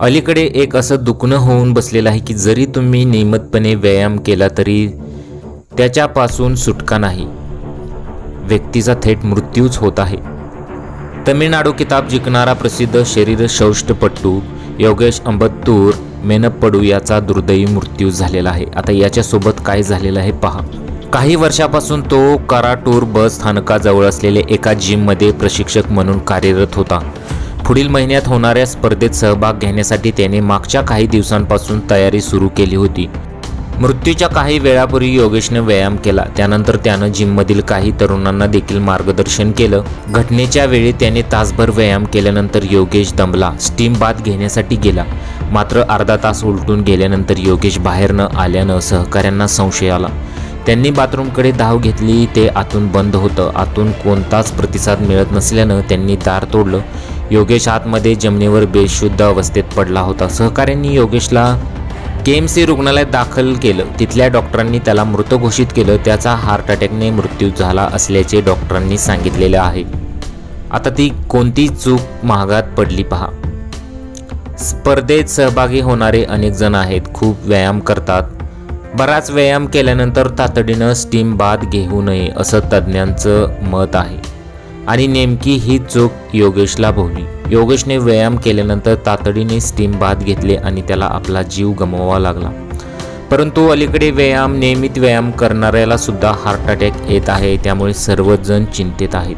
अलीकडे एक असं दुखणं होऊन बसलेलं आहे की जरी तुम्ही नियमितपणे व्यायाम केला तरी त्याच्यापासून सुटका नाही. व्यक्तीचा थेट मृत्यूच होत आहे. तमिळनाडू किताब जिंकणारा प्रसिद्ध शरीर शौष्टपट्टू योगेश अंबत्तूर मेनप्पडू याचा दुर्दैवी मृत्यू झालेला आहे. आता याच्यासोबत काय झालेलं आहे पहा. काही वर्षापासून तो कराटूर बस स्थानकाजवळ असलेल्या एका जिममध्ये प्रशिक्षक म्हणून कार्यरत होता. पुढील महिन्यात होणाऱ्या स्पर्धेत सहभाग घेण्यासाठी त्याने मागच्या काही दिवसांपासून तयारी सुरू केली होती. मृत्यूच्या काही वेळापूर्वी योगेशने व्यायाम केला. त्यानंतर त्यानं जिममधील काही तरुणांना देखील मार्गदर्शन केलं. घटनेच्या वेळी त्याने तासभर व्यायाम केल्यानंतर योगेश दमला. स्टीम बाथ घेण्यासाठी गेला. मात्र अर्धा तास उलटून गेल्यानंतर योगेश बाहेर न आल्यानं सहकाऱ्यांना संशय आला. त्यांनी बाथरूमकडे धाव घेतली. ते आतून बंद होतं. आतून कोणताच प्रतिसाद मिळत नसल्यानं त्यांनी दार तोडलं. योगेश आतमध्ये जमिनीवर बेशुद्ध अवस्थेत पडला होता. सहकाऱ्यांनी योगेशला के रुग्णालयात दाखल केलं. तिथल्या डॉक्टरांनी त्याला मृत घोषित केलं. त्याचा हार्ट अटॅकने मृत्यू झाला असल्याचे डॉक्टरांनी सांगितलेलं आहे. आता ती कोणती चूक महागात पडली पहा. स्पर्धेत सहभागी होणारे अनेक जण आहेत. खूप व्यायाम करतात. बराच व्यायाम केल्यानंतर तातडीनं स्टीम बाद घेऊ नये असं तज्ज्ञांचं मत आहे. आणि नेमकी ही चूक योगेशला भोवली. योगेशने व्यायाम केल्यानंतर तातडीने स्टीम बाथ घेतले आणि त्याला आपला जीव गमवावा लागला. परंतु अलीकडे व्यायाम नियमित व्यायाम करणाऱ्याला सुद्धा हार्ट अटॅक येत आहे त्यामुळे सर्वजण चिंतेत आहेत.